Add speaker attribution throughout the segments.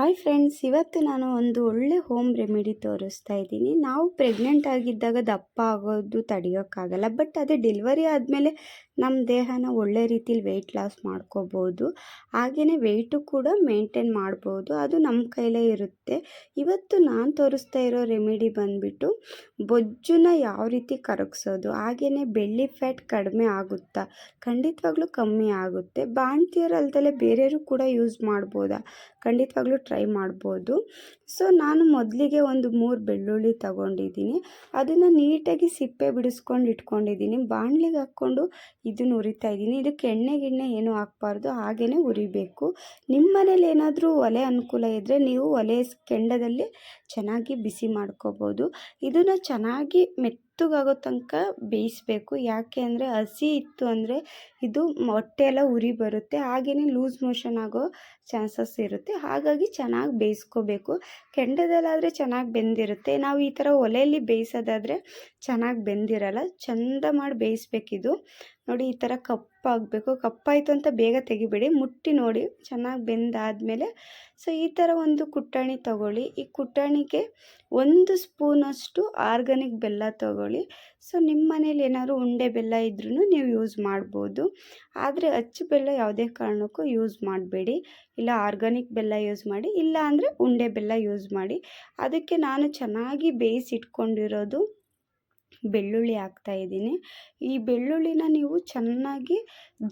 Speaker 1: Hi friends ಇವತ್ತು ನಾನು ಒಂದು ಒಳ್ಳೆ ಹೋಮ್ ರೆಮಿಡಿ ತೋರಿಸ್ತಾ ಇದ್ದೀನಿ. ನಾವು ಪ್ರೆಗ್ನೆಂಟ್ ಆಗಿದ್ದಾಗ ದಪ್ಪ ಆಗೋದು ತಡೆಯೋಕ್ಕಾಗಲ್ಲ ಬಟ್ ಅದೇ ಡೆಲಿವರಿ ಆದಮೇಲೆ ನಮ್ಮ ದೇಹನ ಒಳ್ಳೆ ರೀತಿಲಿ ವೆಯ್ಟ್ ಲಾಸ್ ಮಾಡ್ಕೋಬೋದು. ಹಾಗೆಯೇ ವೆಯ್ಟು ಕೂಡ ಮೇಂಟೈನ್ ಮಾಡ್ಬೋದು. ಅದು ನಮ್ಮ ಕೈಲೇ ಇರುತ್ತೆ. ಇವತ್ತು ನಾನು ತೋರಿಸ್ತಾ ಇರೋ ರೆಮಿಡಿ ಬಂದುಬಿಟ್ಟು ಬೊಜ್ಜನ್ನ ಯಾವ ರೀತಿ ಕರಗಿಸೋದು ಹಾಗೆಯೇ ಬೆಳ್ಳಿ ಫ್ಯಾಟ್ ಕಡಿಮೆ ಆಗುತ್ತಾ? ಖಂಡಿತವಾಗ್ಲೂ ಕಮ್ಮಿ ಆಗುತ್ತೆ. ಬಾಣ್ತಿಯರಲ್ದಲ್ಲೇ ಬೇರೆಯವರು ಕೂಡ ಯೂಸ್ ಮಾಡ್ಬೋದಾ? ಖಂಡಿತವಾಗ್ಲೂ ಟ್ರೈ ಮಾಡ್ಬೋದು. ಸೊ ನಾನು ಮೊದಲಿಗೆ ಒಂದು ಮೂರು ಬೆಳ್ಳುಳ್ಳಿ ತಗೊಂಡಿದ್ದೀನಿ. ಅದನ್ನು ನೀಟಾಗಿ ಸಿಪ್ಪೆ ಬಿಡಿಸ್ಕೊಂಡು ಇಟ್ಕೊಂಡಿದ್ದೀನಿ. ಬಾಣಲಿಗೆ ಹಾಕ್ಕೊಂಡು ಇದನ್ನು ಉರಿತಾ ಇದ್ದೀನಿ. ಇದಕ್ಕೆ ಎಣ್ಣೆ ಗಿಣ್ಣೆ ಏನೂ ಹಾಕ್ಬಾರ್ದು. ಹಾಗೇ ಉರಿಬೇಕು. ನಿಮ್ಮ ಮನೇಲಿ ಏನಾದರೂ ಒಲೆ ಅನುಕೂಲ ಇದ್ದರೆ ನೀವು ಒಲೆ ಕೆಂಡದಲ್ಲಿ ಚೆನ್ನಾಗಿ ಬಿಸಿ ಮಾಡ್ಕೋಬೋದು. ಇದನ್ನು ಚೆನ್ನಾಗಿ ಮೆತ್ತಗಾಗೋ ತನಕ ಬೇಯಿಸಬೇಕು. ಯಾಕೆ ಅಂದರೆ ಹಸಿ ಇತ್ತು ಅಂದರೆ ಇದು ಮೊಟ್ಟೆ ಎಲ್ಲ ಉರಿ ಬರುತ್ತೆ. ಹಾಗೆಯೇ ಲೂಸ್ ಮೋಷನ್ ಆಗೋ ಚಾನ್ಸಸ್ ಇರುತ್ತೆ. ಹಾಗಾಗಿ ಚೆನ್ನಾಗಿ ಬೇಯಿಸ್ಕೋಬೇಕು. ಕೆಂಡದಲ್ಲಾದರೆ ಚೆನ್ನಾಗಿ ಬೆಂದಿರುತ್ತೆ. ನಾವು ಈ ಥರ ಒಲೆಯಲ್ಲಿ ಬೇಯಿಸೋದಾದರೆ ಚೆನ್ನಾಗಿ ಬೆಂದಿರಲ್ಲ. ಚಂದ ಮಾಡಿ ಬೇಯಿಸ್ಬೇಕಿದು. ನೋಡಿ ಈ ಥರ ಕಪ್ಪಾಗಬೇಕು. ಕಪ್ಪಾಯಿತು ಅಂತ ಬೇಗ ತೆಗಿಬೇಡಿ. ಮುಟ್ಟಿ ನೋಡಿ, ಚೆನ್ನಾಗಿ ಬೆಂದಾದಮೇಲೆ. ಸೊ, ಈ ಥರ ಒಂದು ಕುಟ್ಟಾಣಿ ತಗೊಳ್ಳಿ. ಈ ಕುಟ್ಟಾಣಿಗೆ ಒಂದು ಸ್ಪೂನಷ್ಟು ಆರ್ಗಾನಿಕ್ ಬೆಲ್ಲ ತಗೊಳ್ಳಿ. ಸೊ, ನಿಮ್ಮ ಮನೇಲಿ ಏನಾದ್ರು ಉಂಡೆ ಬೆಲ್ಲ ಇದ್ರೂ ನೀವು ಯೂಸ್ ಮಾಡ್ಬೋದು. ಆದರೆ ಅಚ್ಚು ಬೆಲ್ಲ ಯಾವುದೇ ಕಾರಣಕ್ಕೂ ಯೂಸ್ ಮಾಡಬೇಡಿ. ಇಲ್ಲ ಆರ್ಗಾನಿಕ್ ಬೆಲ್ಲ ಯೂಸ್ ಮಾಡಿ, ಇಲ್ಲ ಅಂದರೆ ಉಂಡೆ ಬೆಲ್ಲ ಯೂಸ್ ಮಾಡಿ. ಅದಕ್ಕೆ ನಾನು ಚೆನ್ನಾಗಿ ಬೇಯಿಸಿಟ್ಕೊಂಡಿರೋದು ಬೆಳ್ಳುಳ್ಳಿ ಹಾಕ್ತಾಯಿದ್ದೀನಿ ಈ ಬೆಳ್ಳುಳ್ಳಿನ ನೀವು ಚೆನ್ನಾಗಿ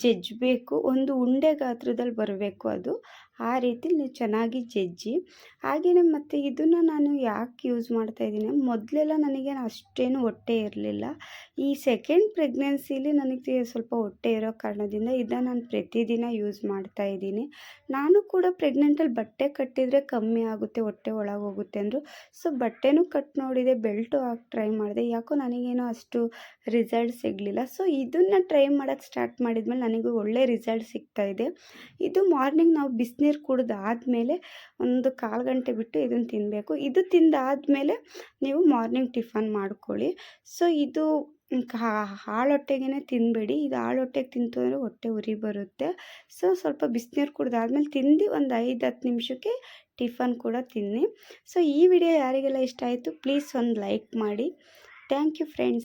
Speaker 1: ಜಜ್ಜಬೇಕು. ಒಂದು ಉಂಡೆ ಗಾತ್ರದಲ್ಲಿ ಬರಬೇಕು ಅದು. ಆ ರೀತಿ ನೀವು ಚೆನ್ನಾಗಿ ಜಜ್ಜಿ. ಹಾಗೆಯೇ ಮತ್ತು ಇದನ್ನು ನಾನು ಯಾಕೆ ಯೂಸ್ ಮಾಡ್ತಾಯಿದ್ದೀನಿ ಮೊದಲೆಲ್ಲ ನನಗೆ ಅಷ್ಟೇನು ಹೊಟ್ಟೆ ಇರಲಿಲ್ಲ. ಈ ಸೆಕೆಂಡ್ ಪ್ರೆಗ್ನೆನ್ಸಿಲಿ ನನಗೆ ಸ್ವಲ್ಪ ಹೊಟ್ಟೆ ಇರೋ ಕಾರಣದಿಂದ ಇದನ್ನು ನಾನು ಪ್ರತಿದಿನ ಯೂಸ್ ಮಾಡ್ತಾ ಇದ್ದೀನಿ. ನಾನು ಕೂಡ ಪ್ರೆಗ್ನೆಂಟಲ್ಲಿ ಬಟ್ಟೆ ಕಟ್ಟಿದರೆ ಕಮ್ಮಿ ಆಗುತ್ತೆ, ಹೊಟ್ಟೆ ಒಳಗೆ ಹೋಗುತ್ತೆ ಅಂದರು. ಸೊ ಬಟ್ಟೆನೂ ಕಟ್ ನೋಡಿದೆ ಬೆಲ್ಟು ಹಾಕಿ ಟ್ರೈ ಮಾಡಿದೆ. ಯಾಕೋ ನನಗೇನೋ ಅಷ್ಟು ರಿಸಲ್ಟ್ ಸಿಗಲಿಲ್ಲ. ಸೊ ಇದನ್ನು ಟ್ರೈ ಮಾಡೋಕ್ಕೆ ಸ್ಟಾರ್ಟ್ ಮಾಡಿದ್ಮೇಲೆ ನನಗೂ ಒಳ್ಳೆ ರಿಸಲ್ಟ್ ಸಿಗ್ತಾ ಇದೆ. ಇದು ಮಾರ್ನಿಂಗ್ ನಾವು ಬಿಸಿನೀರು ಕುಡಿದಾದ್ಮೇಲೆ ಒಂದು ಕಾಲು ಗಂಟೆ ಬಿಟ್ಟು ಇದನ್ನು ತಿನ್ನಬೇಕು ಇದು ತಿಂದಾದಮೇಲೆ ನೀವು ಮಾರ್ನಿಂಗ್ ಟಿಫನ್ ಮಾಡ್ಕೊಳ್ಳಿ. ಸೊ ಇದು ಹಾಳೊಟ್ಟೆಗೆ ತಿನ್ನಬೇಡಿ ಇದು ಹೊಟ್ಟೆಗೆ ತಿಂತು ಅಂದರೆ ಹೊಟ್ಟೆ ಉರಿ ಬರುತ್ತೆ. ಸೊ, ಸ್ವಲ್ಪ ಬಿಸಿನೀರು ಕುಡ್ದಾದ್ಮೇಲೆ ತಿಂದು ಒಂದು ಐದು, ಹತ್ತು ನಿಮಿಷಕ್ಕೆ ಟಿಫನ್ ಕೂಡ ತಿನ್ನಿ. ಸೊ, ಈ ವಿಡಿಯೋ ಯಾರಿಗೆಲ್ಲ ಇಷ್ಟ ಆಯಿತು, ಪ್ಲೀಸ್ ಒಂದು ಲೈಕ್ ಮಾಡಿ. Thank you friends.